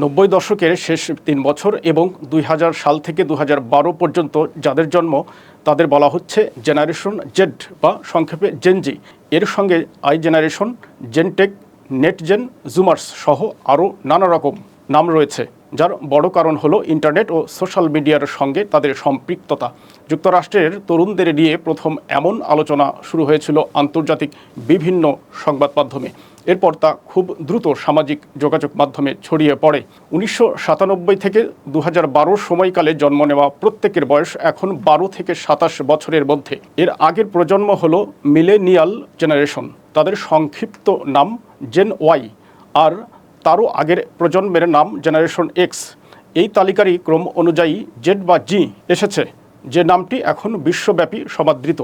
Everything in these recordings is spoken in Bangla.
নব্বই দশকের শেষ তিন বছর এবং দুই হাজার সাল থেকে দু পর্যন্ত যাদের জন্ম, তাদের বলা হচ্ছে জেনারেশন জেড বা সংক্ষেপে জেনজি এর সঙ্গে আই জেনারেশন জেনটেক নেটজেন জুমার্স সহ আরও নানা রকম নাম রয়েছে, যার বড় কারণ হলো ইন্টারনেট ও সোশ্যাল মিডিয়ার সঙ্গে তাদের সম্পৃক্ততা। যুক্তরাষ্ট্রের তরুণদের নিয়ে প্রথম এমন আলোচনা শুরু হয়েছিল আন্তর্জাতিক বিভিন্ন সংবাদ মাধ্যমে। এরপর তা খুব দ্রুত সামাজিক যোগাযোগ মাধ্যমে ছড়িয়ে পড়ে। উনিশশো সাতানব্বই থেকে দু হাজার বারো সময়কালে জন্ম নেওয়া প্রত্যেকের বয়স এখন বারো থেকে সাতাশ বছরের মধ্যে। এর আগের প্রজন্ম হল মিলেনিয়াল জেনারেশন। তাদের সংক্ষিপ্ত নাম জেন ওয়াই আর তারও আগের প্রজন্মের নাম জেনারেশন এক্স। এই তালিকারই ক্রম অনুযায়ী জেড বা জি এসেছে। যে নামটি এখন বিশ্বব্যাপী সমাদৃত।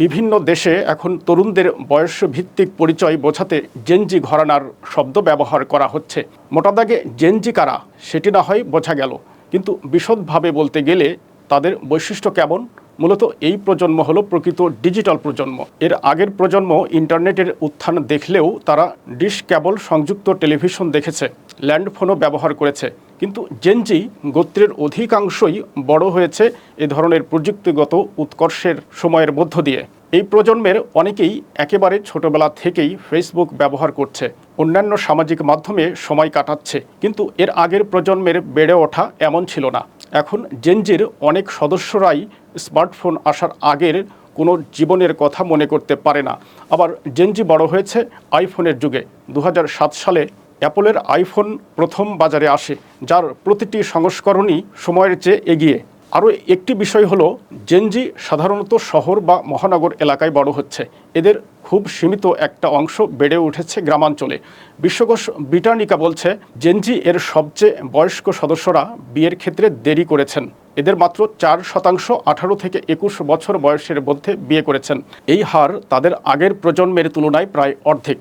বিভিন্ন দেশে এখন তরুণদের বয়স ভিত্তিক পরিচয় বোঝাতে জেনজি ঘরানার শব্দ ব্যবহার করা হচ্ছে। মোটা দাগে জেনজি কারা, সেটি না হয় বোঝা গেল। কিন্তু বিশদভাবে বলতে গেলে তাদের বৈশিষ্ট্য কেমন? মূলত এই প্রজন্ম হলো প্রকৃত ডিজিটাল প্রজন্ম। এর আগের প্রজন্ম ইন্টারনেটের উত্থান দেখলেও তারা ডিশ কেবল সংযুক্ত টেলিভিশন দেখেছে। ল্যান্ডফোনও ব্যবহার করেছে। কিন্তু জেনজি গোত্রের অধিকাংশই বড় হয়েছে এ ধরনের প্রযুক্তিগত উৎকর্ষের সময়ের মধ্য দিয়ে। এই প্রজন্মের অনেকেই একেবারে ছোটবেলা থেকেই ফেসবুক ব্যবহার করছে, অন্যান্য সামাজিক মাধ্যমে সময় কাটাচ্ছে। কিন্তু এর আগের প্রজন্মের বেড়ে ওঠা এমন ছিল না। এখন জেনজির অনেক সদস্যরাই স্মার্টফোন আসার আগের কোনো জীবনের কথা মনে করতে পারে না। আবার জেনজি বড় হয়েছে আইফোনের যুগে। দু হাজার সাত সালে অ্যাপলের আইফোন প্রথম বাজারে আসে, যার প্রতিটি সংস্করণই সময়ের চেয়ে এগিয়ে। আরও একটি বিষয় হলো জেনজি সাধারণত শহর বা মহানগর এলাকায় বড় হচ্ছে। এদের খুব সীমিত একটা অংশ বেড়ে উঠেছে গ্রামাঞ্চলে। বিশ্বকোষ ব্রিটানিকা বলছে জেনজি এর সবচেয়ে বয়স্ক সদস্যরা বিয়ের ক্ষেত্রে দেরি করেছেন। এদের মাত্র চার শতাংশ আঠারো থেকে একুশ বছর বয়সের মধ্যে বিয়ে করেছেন। এই হার তাদের আগের প্রজন্মের তুলনায় প্রায় অর্ধেক।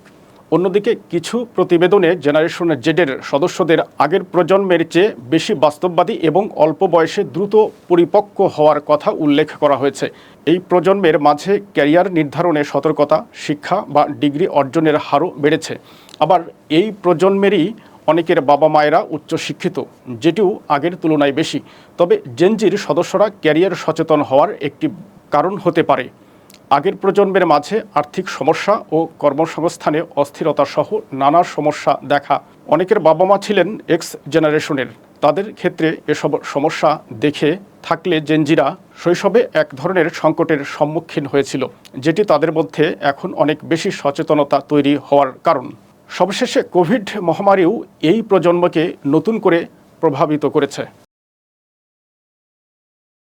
অন্যদিকে কিছু প্রতিবেদনে জেনারেশন জেডের সদস্যদের আগের প্রজন্মের চেয়ে বেশি বাস্তববাদী এবং অল্প বয়সে দ্রুত পরিপক্ক হওয়ার কথা উল্লেখ করা হয়েছে। এই প্রজন্মের মাঝে ক্যারিয়ার নির্ধারণে সতর্কতা, শিক্ষা বা ডিগ্রি অর্জনের হারও বেড়েছে। আবার এই প্রজন্মেরই অনেকের বাবা মায়েরা উচ্চশিক্ষিত, যেটিও আগের তুলনায় বেশি। তবে জেনজির সদস্যরা ক্যারিয়ার সচেতন হওয়ার একটি কারণ হতে পারে। আগের প্রজন্মের মাঝে আর্থিক সমস্যা ও কর্মসংস্থানে অস্থিরতা সহ নানা সমস্যা দেখা। অনেকের বাবা মা ছিলেন এক্স জেনারেশনের তাদের ক্ষেত্রে এসব সমস্যা দেখে থাকলে জেনজিরা শৈশবে এক ধরনের সংকটের সম্মুখীন হয়েছিল, যেটি তাদের মধ্যে এখন অনেক বেশি সচেতনতা তৈরি হওয়ার কারণ। সবশেষে কোভিড মহামারীও এই প্রজন্মকে নতুন করে প্রভাবিত করেছে।